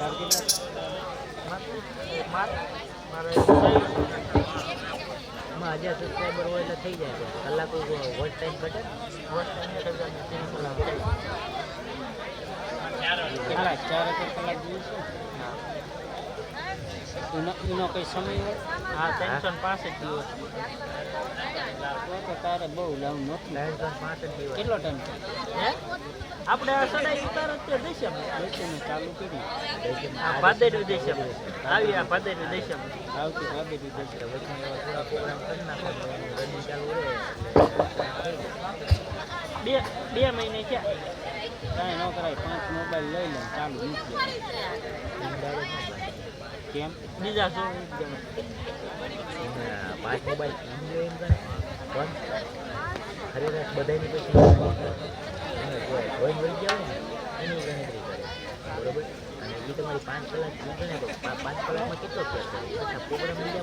હજાર સબસ્ક્રાઈબર હોય એટલે થઈ જાય કલાકો વોચ ટાઈમ ઘટે ત્રણ કલાક ચાર હજાર કલાક જોઈએ છે એનો કઈ સમય હોય? હા ત્રણસો પાસઠ દિવસ તો તારે બહુ લાંબુ નથી. ત્રણસો પાંસઠ દિવસ કેટલો ટાઈમ હે? આપણે આ સડાઈ ઉતાર જ દઈશ અમે. ચાલુ કરી. આ ભાદેરું દઈશ અમે. આવી આ ભાદેરું દઈશ અમે. આવતી ચાલુ રહે. બે બે મહિને ક્યાં કાંઈ ન કરાય પાંચ મોબાઈલ લઈ લે ચાલુ મૂકી દે. કેમ? બીજા શું? પાંચ મોબાઈલ કરે પણ સરેરાશ બધાની પછી ડ્રોઈંગ વળી ગયા ને એની ગણતરી કરે. બરોબર? અને એ તમારી પાંચ કલાક ગણે પાંચ કલાકમાં કેટલો ફેર પાછા પ્રોગ્રામ બીજા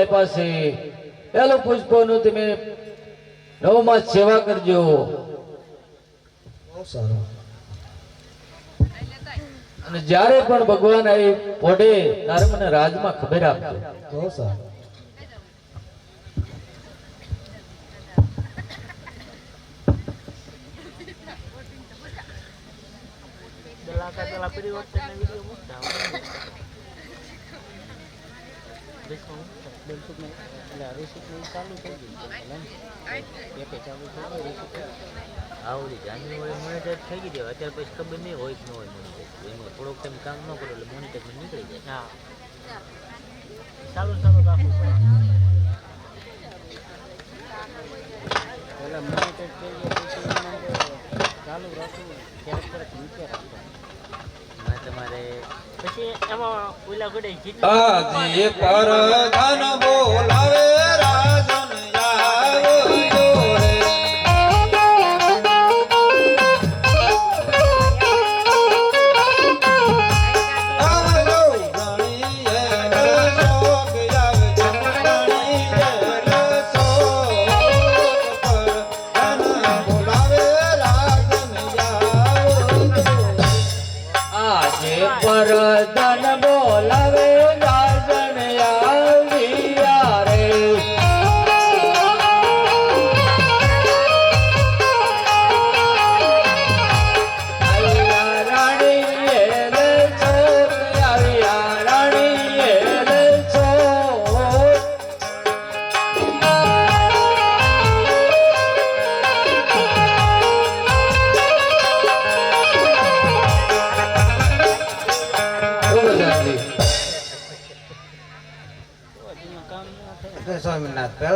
આપ્યા છે પેલું પુષ્પનું તમે નવ માસ સેવા કરજો. અને જ્યારે પણ ભગવાન આવી પોઢે ત્યારે મને રાજમાં ખબર આપજો. પેલા પરિવર્તનના વીડિયો મૂકતા હોય. દેશમાં મૂકતા. દિલસુખને એટલે આ ચાલુ થઈ ગયું છે પહેલા ને. એકે થઈ ગયું રિસિપ્ટ. આ ઓલી જાન્યુઆરી મોનિટર થઈ ગઈ દેવા અત્યારે પછી ખબર હોય કે ન હોય એમાં થોડોક ટાઈમ કામ ન કરો એટલે મોનિટર નીકળી જાય હા ચાલુ ચાલુ રાખવું પહેલા મોનિટર થઈ ચાલુ રાખવું ક્યારેક ક્યારેક નીચે રાખવું તમારે. પછી એમાં ઓલા જેટલું આજી પર ધન બોલાવે.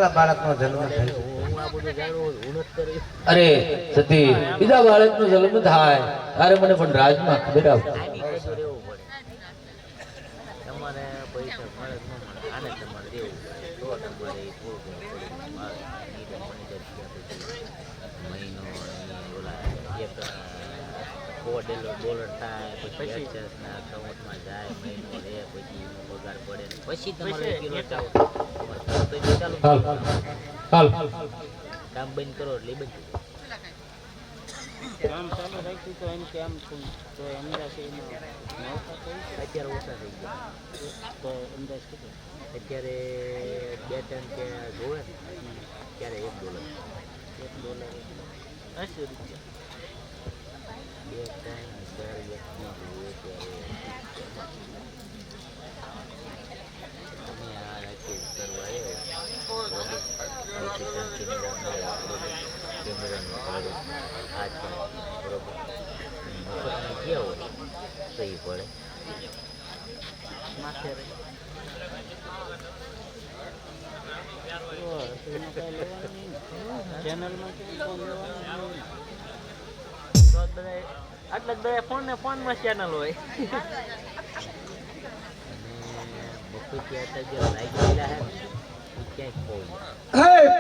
પહેલા બાળકનો જન્મ થાય છે. હું આ બધું જાણું હું નથી કરી અરે સતી બીજા બાળકનો જન્મ થાય. તારે મને પણ રાજમાં ખબર આવ. આની કશું રહેવું પડે તમારે પૈસા મળે કે ન મળે આને તમારે રહેવું પડે તો તમારે એ થોડું ઘણું થોડું ઘણું આવે ઈ તો મની જાય પછી ડોલર થાય જાય મહિનો પછી પગાર પડે પછી તમારે કિલો રેગ્યુલર હાલ. હાલ. કામ બંધ કરો એટલે બંધ. કામ ચાલુ રાખ્યું તો એમ કે આમ થોડું તો અંદાજ થઈ અત્યારે ઓછા થઈ ગયા. તો અંદાજ કેટલો? અત્યારે બે ત્રણ કે જોવે ત્યારે એક ડોલર એક ડોલર એંસી રૂપિયા. બે ત્રણ હજાર વ્યક્તિ જુએ ત્યારે તમે આ રાખી કરવા આવ્યો બરોબર અહીંથી શાંતિનિકેતન મળે, બરોબર કેમેરાનું ભાડું આ છે બરોબર મફતમાં ગયા હોય તો એ પડે માથે રહી તો એમાં કાંઈ લેવાનું નહીં ને. ચેનલમાં કેવું કોઈ લેવાનું નહીં ને. તો બધા આટલા બધા ફોન ને ફોનમાં ચેનલ હોય.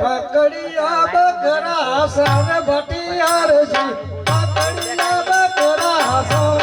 પકડિયા બકરા સાર ભટિયાર જી પકડિયા બકરા સાર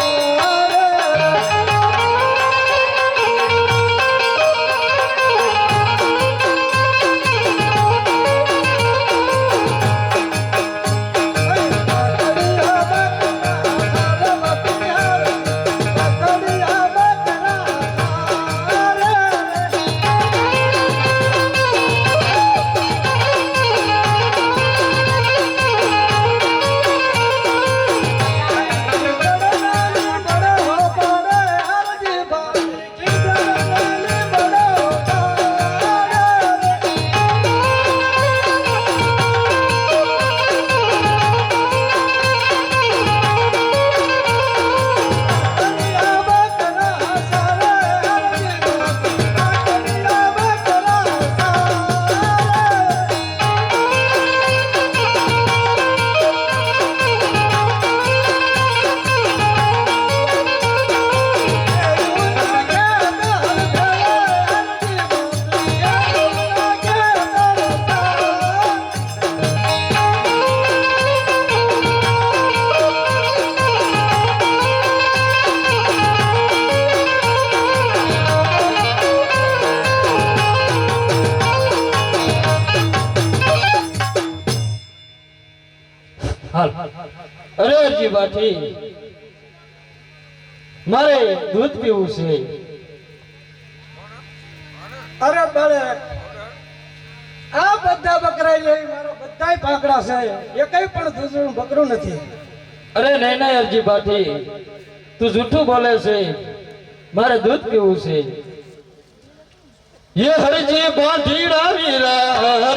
અરે જી બાઠી મારે દૂધ પીવું છે અરે બળે આ બધા બકરા છે મારો બધાય પાકડા છે એ કઈ પણ દૂધનું બકરું નથી અરે નૈના અરજી બાઠી તું જૂઠું બોલે છે મારે દૂધ પીવું છે ये हरजी बाठीड़ा वीरा हरजी बाठीड़ा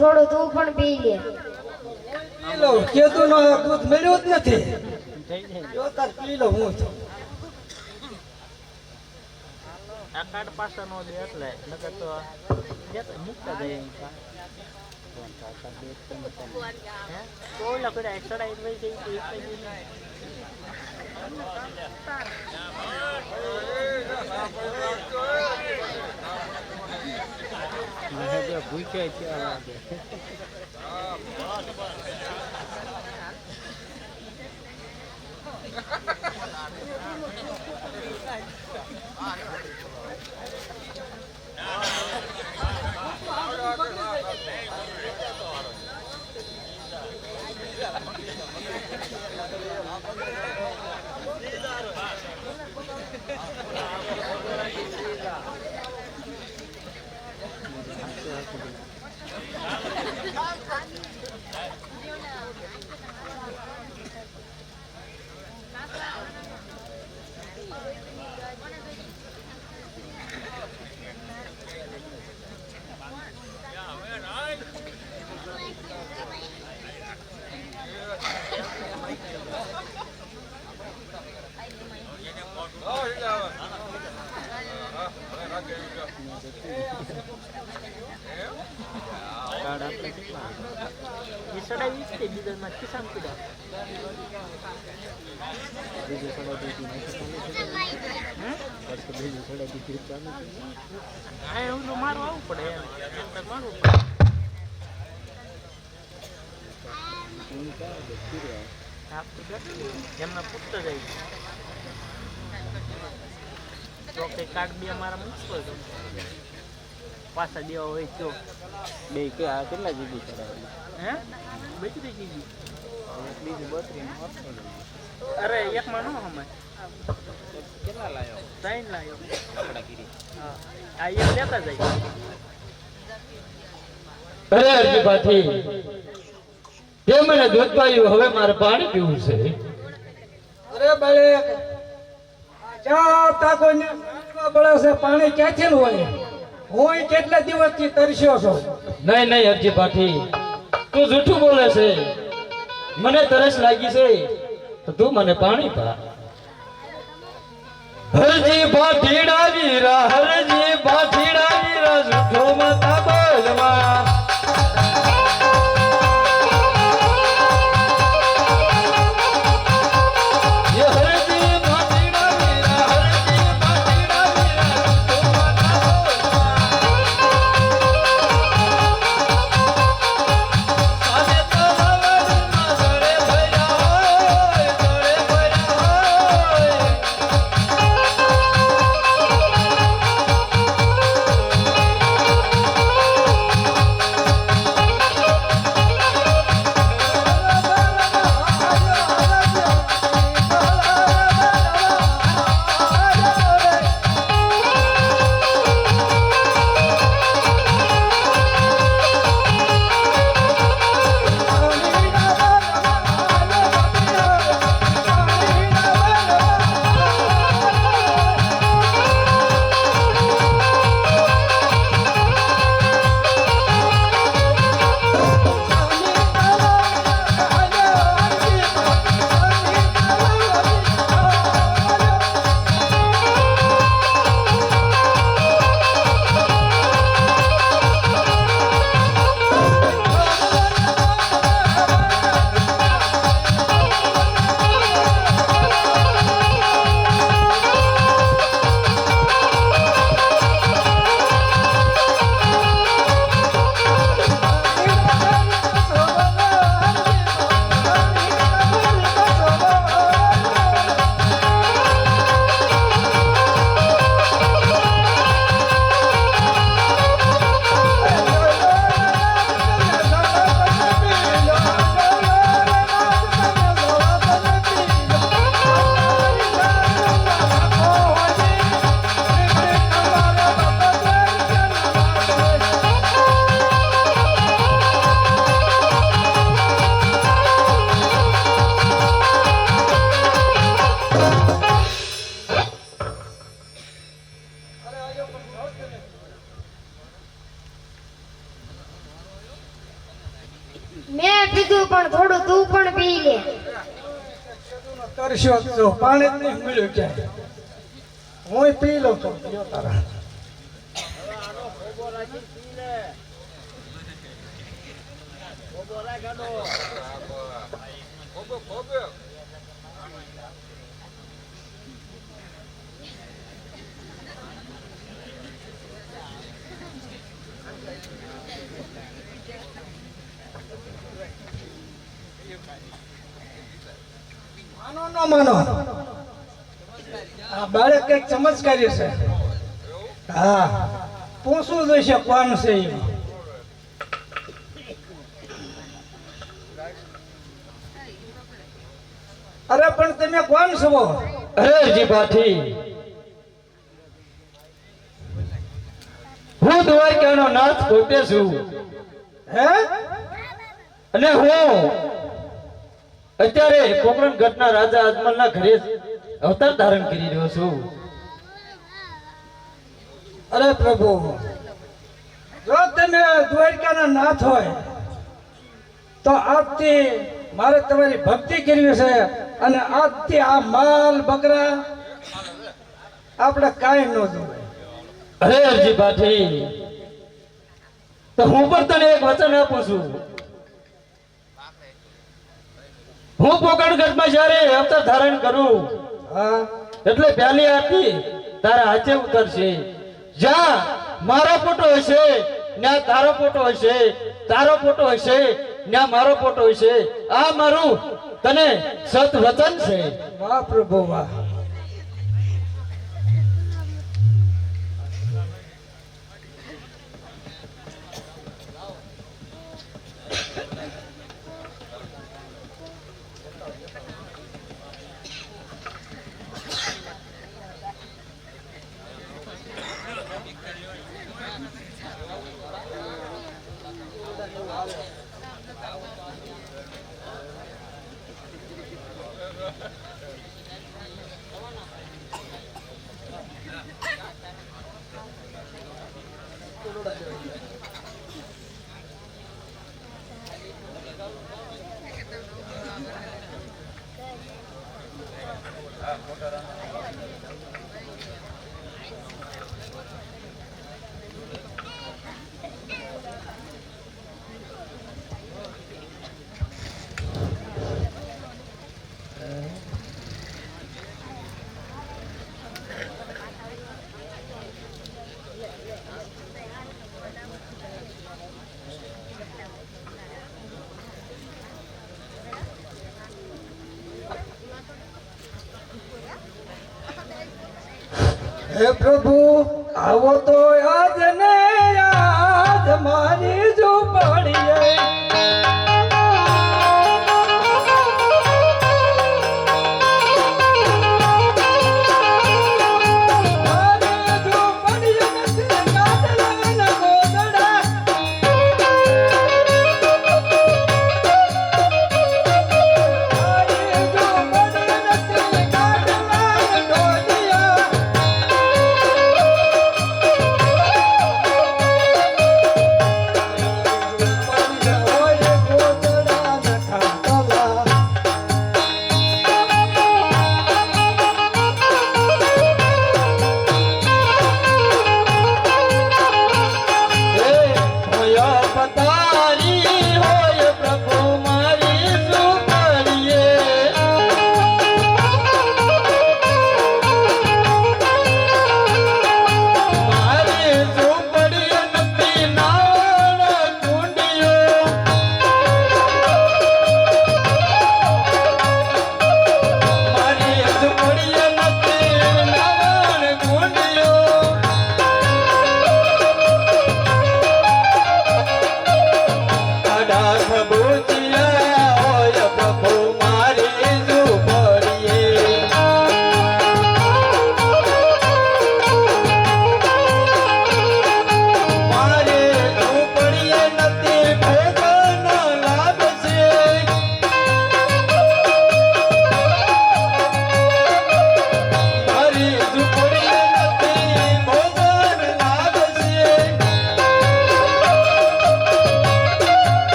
થોડું તું પણ પી લે પી લઉં નો દૂધ મળ્યું જ નથી થઈ જાય જો તાર પી હું છું આ કાર્ડ પાછા નો દે એટલે નકર તો દેતા મૂકતા જાય એમ કા. હે? તો ઓલા પેલા extra ઈ લઈ જઈ તો એક જઈ. ભૂખ્યા છે લાગે કાર્ડ આપણે કેટલા એ સડા વીસ કે બીજા માં ખિસ્સામાં પીડા બીજું બીજું થોડા દીધી ચાલુ હા એવું તો મારું આવવું પડે મારવું પડે. એમના પુત્ર જાય તો કે કાર્ડ બે મારા મૂકશો પાછા દેવા હોય તો બે કેટલા જીબી ચડાવેલા હે બત્રીસ જીબી બીજું અરે એકમાં નો હમે. કેટલા લાયો ત્રણ લાયો. હા આ એક લેતા જાય. અરે અરજી પાછી તે મને દૂધ પાયું હવે મારે પાણી પીવું છે. અરે બળે ચા તાકો ને બળે છે પાણી ક્યાંથી હોય? હું કેટલા દિવસથી તરસ્યો છો? નહીં નહીં અરજી પાઠી તું જૂઠું બોલે છે. મને તરસ લાગી છે તો તું મને પાણી પા. હરજી ભાઠીડા વીરા હરજી પાઠીડા પાણી જ નહીં મળ્યું ક્યાંય. હું પી લઉં તો. તારા માનો? આ બાળક કંઈક ચમત્કારી છે. હા પૂછવું જોઈશે કોણ છે એ અરે પણ તમે કોણ છો? અરે ભાઠી હું દ્વારકાનો નાથ પોતે છું. હે? અને હું અત્યારે કોકરણ ગઢના રાજા અજમલના ઘરે અવતાર ધારણ કરી રહ્યો છું. અરે પ્રભુ જો તમે દ્વારકાના નાથ હોય તો આજથી મારે તમારી ભક્તિ કરવી છે અને આજથી આ માલ બકરા આપણે કાંઈ ન જોવે. અરે અરજી પાઠી તો હું પણ તને એક વચન આપું છું. હું પોકણગઢમાં જ્યારે અવતાર ધારણ કરું હા. એટલે પહેલી આરતી તારા હાથે ઉતરશે. જ્યાં મારો ફોટો હશે ત્યાં તારો ફોટો હશે તારો ફોટો હશે ત્યાં મારો ફોટો હશે. આ મારું તને સત વચન છે. વાહ પ્રભુ વાહ. 何? હે પ્રભુ આવો તો આજ